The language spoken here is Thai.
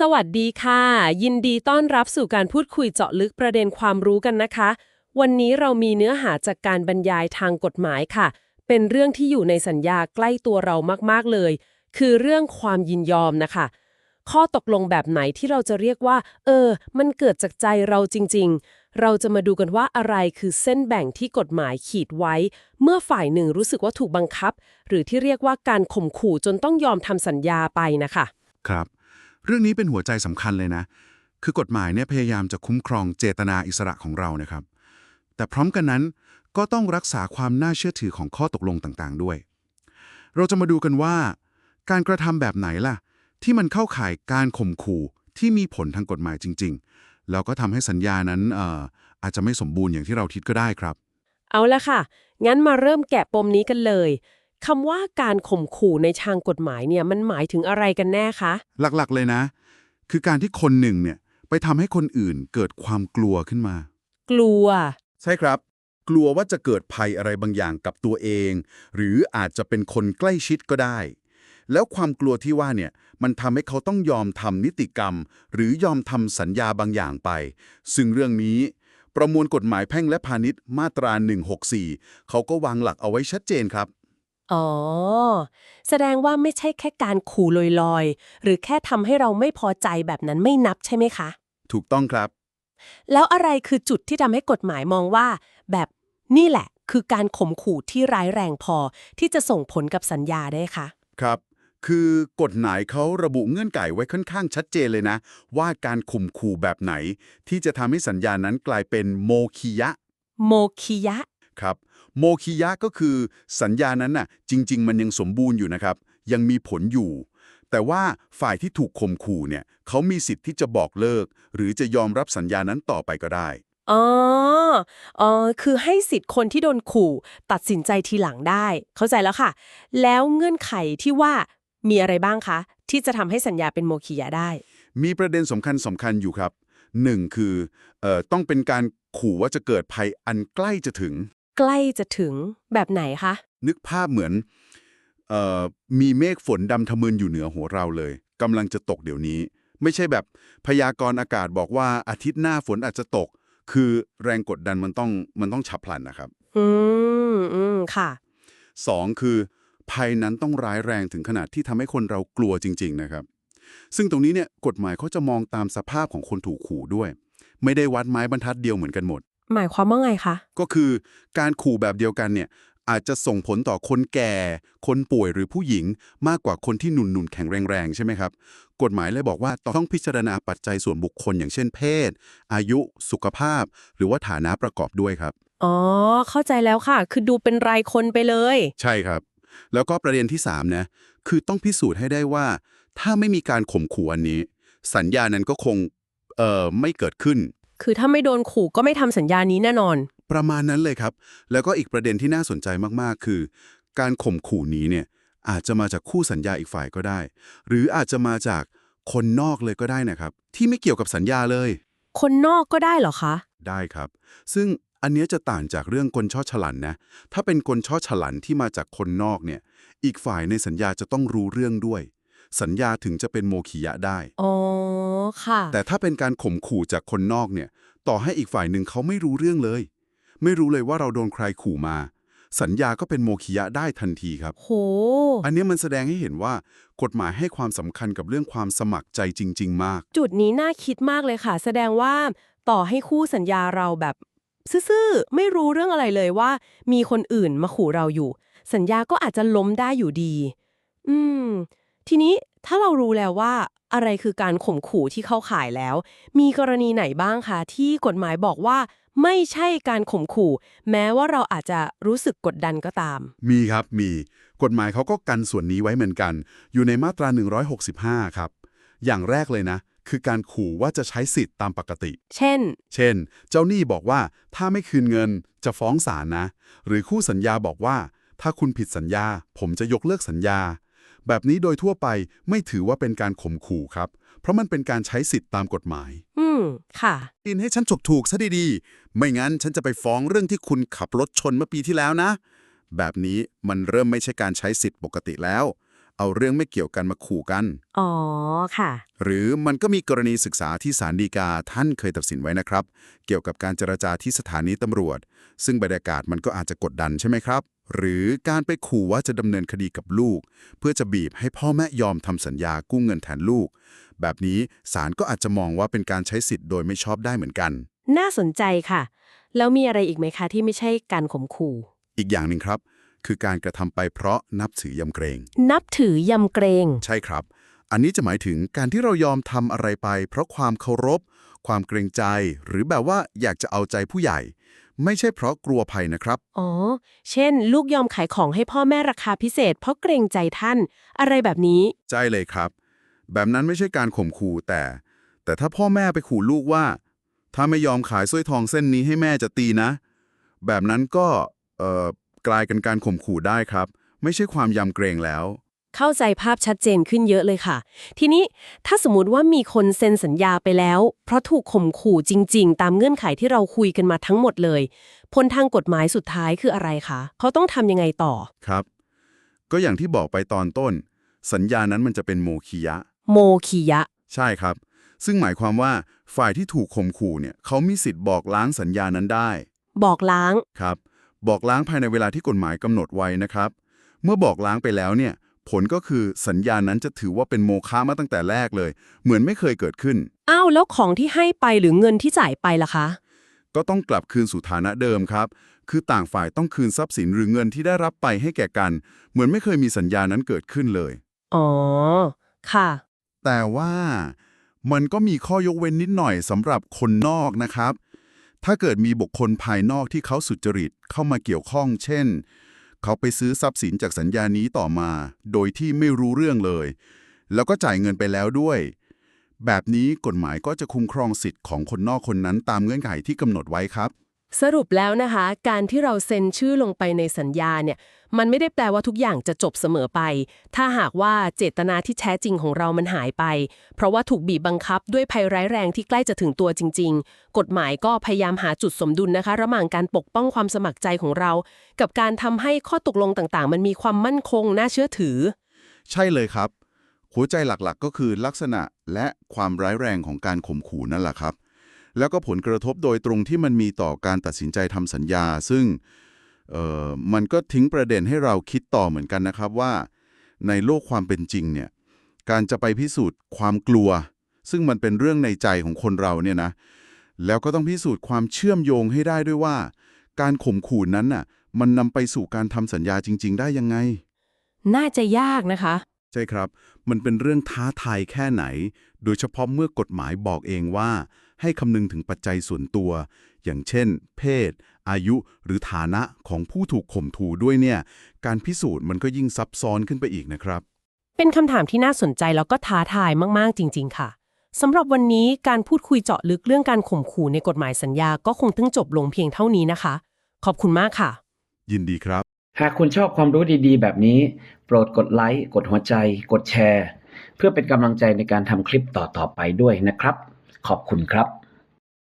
สวัสดีค่ะ ยินดีต้อนรับสู่การพูดคุยเจาะลึกประเด็นความรู้กันนะคะ วันนี้เรามีเนื้อหาจากการบรรยายทางกฎหมายค่ะ เป็นเรื่องที่อยู่ในสัญญาใกล้ตัวเรามากๆเลย คือเรื่องความยินยอมนะคะ ข้อตกลงแบบไหนที่เราจะเรียกว่า เออ มันเกิดจากใจเราจริง ๆ เราจะมาดูกันว่าอะไรคือเส้นแบ่งที่กฎหมายขีดไว้ เมื่อฝ่ายหนึ่งรู้สึกว่าถูกบังคับ หรือที่เรียกว่าการข่มขู่จนต้องยอมทำสัญญาไปนะคะ ครับ เรื่องนี้เป็นหัวใจสำคัญเลยนะ คือกฎหมายเนี่ยพยายามจะคุ้มครองเจตนาอิสระของเรานะครับ แต่พร้อมกันนั้นก็ต้องรักษาความน่าเชื่อถือของข้อตกลงต่างๆ ด้วย เราจะมาดูกันว่า การกระทำแบบไหนล่ะ ที่มันเข้าข่ายการข่มขู่ที่มีผลทางกฎหมายจริง ๆ แล้วก็ทำให้สัญญานั้นเอออาจจะไม่สมบูรณ์อย่างที่เราคิดก็ได้ครับ เอาละค่ะ งั้นมาเริ่มแกะปมนี้กันเลย คำว่าการข่มขู่ในทางกฎหมายเนี่ยมันหมายถึงอะไรกันแน่คะ หลักๆเลยนะ คือการที่คนหนึ่งเนี่ยไปทำให้คนอื่นเกิดความกลัวขึ้นมา กลัว ใช่ครับ กลัวว่าจะเกิดภัยอะไรบางอย่างกับตัวเอง หรืออาจจะเป็นคนใกล้ชิดก็ได้ แล้วความกลัวที่ว่าเนี่ยมันทำให้เขาต้องยอมทำนิติกรรม หรือยอมทำสัญญาบางอย่างไป ซึ่งเรื่องนี้ประมวลกฎหมายแพ่งและพาณิชย์มาตรา 164 เขาก็วางหลักเอาไว้ชัดเจนครับ อ๋อ แสดงว่าไม่ใช่แค่การขู่ลอยๆ หรือแค่ทำให้เราไม่พอใจแบบนั้นไม่นับใช่ไหมคะ ถูกต้องครับ แล้วอะไรคือจุดที่ทำให้กฎหมายมองว่า แบบนี่แหละ คือการข่มขู่ที่ร้ายแรงพอ ที่จะส่งผลกับสัญญาได้คะ ครับ คือกฎหมายเขาระบุเงื่อนไขไว้ค่อนข้างชัดเจนเลยนะ ว่าการข่มขู่แบบไหน ที่จะทำให้สัญญานั้นกลายเป็นโมคียะ โมคิยะ ครับโมคียะก็คือสัญญานั้นน่ะจริง ๆ มันยังสมบูรณ์อยู่นะครับ ยังมีผลอยู่ แต่ว่าฝ่ายที่ถูกข่มขู่เนี่ยเขามีสิทธิ์ที่จะบอกเลิก หรือจะยอมรับสัญญานั้นต่อไปก็ได้อ๋ออ๋อคือให้สิทธิ์คนที่โดนขู่ ตัดสินใจทีหลังได้ เข้าใจแล้วค่ะ แล้วเงื่อนไขที่ว่ามีอะไรบ้างคะ ที่จะทำให้สัญญาเป็นโมคิยะได้ มีประเด็นสำคัญสำคัญอยู่ครับหนึ่งคือเอ่อต้องเป็นการขู่ว่าจะเกิดภัยอันใกล้จะถึง ใกล้จะถึงแบบไหนคะ นึกภาพเหมือนเอ่อมีเมฆฝนดำทะมึนอยู่เหนือหัวเราเลยกำลังจะตกเดี๋ยวนี้ ไม่ใช่แบบพยากรณ์อากาศบอกว่าอาทิตย์หน้าฝนอาจจะตก คือแรงกดดันมันต้องมันต้องฉับพลันนะครับ อืมอืมค่ะ สองคือภัยนั้นต้องร้ายแรงถึงขนาดที่ทำให้คนเรากลัวจริง ๆ นะครับ ซึ่งตรงนี้เนี่ยกฎหมายเขาจะมองตามสภาพของคนถูกขู่ด้วย ไม่ได้วัดไม้บรรทัดเดียวเหมือนกันหมด หมายความว่าไงคะ ก็คือการขู่แบบเดียวกันเนี่ยอาจจะส่งผลต่อคนแก่ คนป่วยหรือผู้หญิงมากกว่าคนที่หนุนหนุนๆแข็งแรงๆ ใช่ไหมครับ กฎหมายเลยบอกว่าต้องพิจารณาปัจจัยส่วนบุคคลอย่างเช่นเพศ อายุ สุขภาพ หรือว่าฐานะประกอบด้วยครับ อ๋อ เข้าใจแล้วค่ะ คือดูเป็นรายคนไปเลย ใช่ครับ แล้วก็ประเด็นที่3นะคือต้องพิสูจน์ให้ได้ว่า ถ้าไม่มีการข่มขู่อันนี้ สัญญานั้นก็คงเอ่อไม่เกิดขึ้น คือถ้าไม่โดนขู่ก็ไม่ทำสัญญานี้แน่นอน ประมาณนั้นเลยครับ แล้วก็อีกประเด็นที่น่าสนใจมากๆ คือ การข่มขู่นี้เนี่ยอาจจะมาจากคู่สัญญาอีกฝ่ายก็ได้ หรืออาจจะมาจากคนนอกเลยก็ได้นะครับ ที่ไม่เกี่ยวกับสัญญาเลย คนนอกก็ได้เหรอคะ ได้ครับ ซึ่งอันเนี้ยจะต่างจากเรื่องกลช่อฉลันนะ ถ้าเป็นกลช่อฉลันที่มาจากคนนอกเนี่ย อีกฝ่ายในสัญญาจะต้องรู้เรื่องด้วย สัญญาถึงจะเป็นโมขิยะได้ อ๋อ ค่ะ แต่ถ้าเป็นการข่มขู่จากคนนอกเนี่ย ต่อให้อีกฝ่ายหนึ่งเขาไม่รู้เรื่องเลย ไม่รู้เลยว่าเราโดนใครขู่มา สัญญาก็เป็นโมขิยะได้ทันทีครับโห อันเนี้ยมันแสดงให้เห็นว่า กฎหมายให้ความสำคัญกับเรื่องความสมัครใจจริง ๆ มาก จุดนี้น่าคิดมากเลยค่ะ แสดงว่าต่อให้คู่สัญญาเราแบบซื่อๆไม่รู้เรื่องอะไรเลยว่า มีคนอื่นมาขู่เราอยู่ สัญญาก็อาจจะล้มได้อยู่ดี อืม ทีนี้ ถ้าเรารู้แล้วว่าอะไรคือการข่มขู่ที่เข้าข่ายแล้ว มีกรณีไหนบ้างคะที่กฎหมายบอกว่า ไม่ใช่การข่มขู่ แม้ว่าเราอาจจะรู้สึกกดดันก็ตาม มีครับมี กฎหมายเขาก็กันส่วนนี้ไว้เหมือนกัน อยู่ในมาตรา 165 ครับ อย่างแรกเลยนะ คือการขู่ว่าจะใช้สิทธิ์ตามปกติ เช่น เช่น เจ้าหนี้บอกว่าถ้าไม่คืนเงินจะฟ้องศาลนะ หรือคู่สัญญาบอกว่า ถ้าคุณผิดสัญญา ผมจะยกเลิกสัญญา แบบนี้โดยทั่วไปไม่ถือว่าเป็นการข่มขู่ครับ เพราะมันเป็นการใช้สิทธิ์ตามกฎหมาย อืม ค่ะอินให้ฉันถูกถูกๆซะดีๆ ไม่งั้นฉันจะไปฟ้องเรื่องที่คุณขับรถชนเมื่อปีที่แล้วนะ แบบนี้มันเริ่มไม่ใช่การใช้สิทธิ์ปกติแล้ว เอาเรื่องไม่เกี่ยวกันมาขู่กัน อ๋อ ค่ะ หรือมันก็มีกรณีศึกษาที่ศาลฎีกาท่านเคยตัดสินไว้นะครับ เกี่ยวกับการเจรจาที่สถานีตำรวจ ซึ่งบรรยากาศมันก็อาจจะกดดันใช่ไหมครับ หรือการไปขู่ว่าจะดำเนินคดีกับลูก เพื่อจะบีบให้พ่อแม่ยอมทำสัญญากู้เงินแทนลูก แบบนี้ศาลก็อาจจะมองว่าเป็นการใช้สิทธิ์โดยไม่ชอบได้เหมือนกัน น่าสนใจค่ะ แล้วมีอะไรอีกไหมคะที่ไม่ใช่การข่มขู่ อีกอย่างหนึ่งครับ คือการกระทำไปเพราะนับถือยำเกรง นับถือยำเกรง ใช่ครับ อันนี้จะหมายถึงการที่เรายอมทำอะไรไป เพราะความเคารพ ความเกรงใจ หรือแบบว่าอยากจะเอาใจผู้ใหญ่ ไม่ใช่เพราะกลัวภัยนะครับ อ๋อ เช่น ลูกยอมขายของให้พ่อแม่ราคาพิเศษ เพราะเกรงใจท่าน อะไรแบบนี้ ใช่เลยครับ แบบนั้นไม่ใช่การข่มขู่แต่ แต่ถ้าพ่อแม่ไปขู่ลูกว่า ถ้าไม่ยอมขายสร้อยทองเส้นนี้ให้แม่จะตีนะ แบบนั้นก็เอ่อกลายเป็นการข่มขู่ได้ครับ ไม่ใช่ความยำเกรงแล้ว เข้าใจภาพชัดเจนขึ้นเยอะเลยค่ะ ทีนี้ถ้าสมมติว่ามีคนเซ็นสัญญาไปแล้ว เพราะถูกข่มขู่จริง ๆ ตามเงื่อนไขที่เราคุยกันมาทั้งหมดเลย ผลทางกฎหมายสุดท้ายคืออะไรคะเขาต้องทำยังไงต่อครับ ก็อย่างที่บอกไปตอนต้น สัญญานั้นมันจะเป็นโมคียะ โมคียะ ใช่ครับ ซึ่งหมายความว่าฝ่ายที่ถูกข่มขู่เนี่ยเขามีสิทธิ์บอกล้างสัญญานั้นได้บอกล้างครับ บอกล้างภายในเวลาที่กฎหมายกำหนดไว้นะครับ เมื่อบอกล้างไปแล้วเนี่ย ผลก็คือสัญญานั้นจะถือว่าเป็นโมฆะมาตั้งแต่แรกเลย เหมือนไม่เคยเกิดขึ้น อ้าวแล้วของที่ให้ไปหรือเงินที่จ่ายไปล่ะคะ ก็ต้องกลับคืนสู่ฐานะเดิมครับ คือต่างฝ่ายต้องคืนทรัพย์สินหรือเงินที่ได้รับไปให้แก่กัน เหมือนไม่เคยมีสัญญานั้นเกิดขึ้นเลย อ๋อ ค่ะ แต่ว่ามันก็มีข้อยกเว้นนิดหน่อยสำหรับคนนอกนะครับ ถ้าเกิดมีบุคคลภายนอกที่เขาสุจริตเข้ามาเกี่ยวข้อง เช่น เขาไปซื้อทรัพย์สินจากสัญญานี้ต่อมา โดยที่ไม่รู้เรื่องเลย แล้วก็จ่ายเงินไปแล้วด้วย แบบนี้กฎหมายก็จะคุ้มครองสิทธิ์ของคนนอกคนนั้นตามเงื่อนไขที่กำหนดไว้ครับ สรุปแล้วนะคะ การที่เราเซ็นชื่อลงไปในสัญญาเนี่ย มันไม่ได้แปลว่าทุกอย่างจะจบเสมอไป ถ้าหากว่าเจตนาที่แท้จริงของเรามันหายไป เพราะว่าถูกบีบบังคับด้วยภัยร้ายแรงที่ใกล้จะถึงตัวจริง ๆ กฎหมายก็พยายามหาจุดสมดุลนะคะ ระหว่างการปกป้องความสมัครใจของเรา กับการทำให้ข้อตกลงต่างๆ มันมีความมั่นคงน่าเชื่อถือ ใช่เลยครับ หัวใจหลักๆ ก็คือลักษณะและความร้ายแรงของการข่มขู่นั่นแหละครับ แล้วก็ผลกระทบโดยตรงที่มันมีต่อการตัดสินใจทำสัญญา ซึ่งเอ่อมันก็ทิ้งประเด็นให้เราคิดต่อเหมือนกันนะครับว่า ในโลกความเป็นจริงเนี่ยการจะไปพิสูจน์ความกลัว ซึ่งมันเป็นเรื่องในใจของคนเราเนี่ยนะแล้วก็ต้องพิสูจน์ความเชื่อมโยงให้ได้ด้วยว่า การข่มขู่นั้นน่ะมันนำไปสู่การทำสัญญาจริง ๆ ได้ยังไง น่าจะยากนะคะ ใช่ครับ มันเป็นเรื่องท้าทายแค่ไหน โดยเฉพาะเมื่อกฎหมายบอกเองว่า ให้คำนึงถึงปัจจัยส่วนตัว อย่างเช่น เพศ อายุหรือฐานะของผู้ถูกข่มถูด้วยเนี่ย การพิสูจน์มันก็ยิ่งซับซ้อนขึ้นไปอีกนะครับ เป็นคำถามที่น่าสนใจแล้วก็ท้าทายมาก ๆ จริง ๆ ค่ะสำหรับวันนี้การพูดคุยเจาะลึกเรื่องการข่มขู่ในกฎหมายสัญญาก็คงต้องจบลงเพียงเท่านี้นะคะ ขอบคุณมากค่ะ ยินดีครับ หากคุณชอบความรู้ดีๆ แบบนี้ โปรดกดไลค์กดหัวใจ กดแชร์ เพื่อเป็นกำลังใจในการทำคลิปต่อๆไปด้วยนะครับ ขอบคุณครับ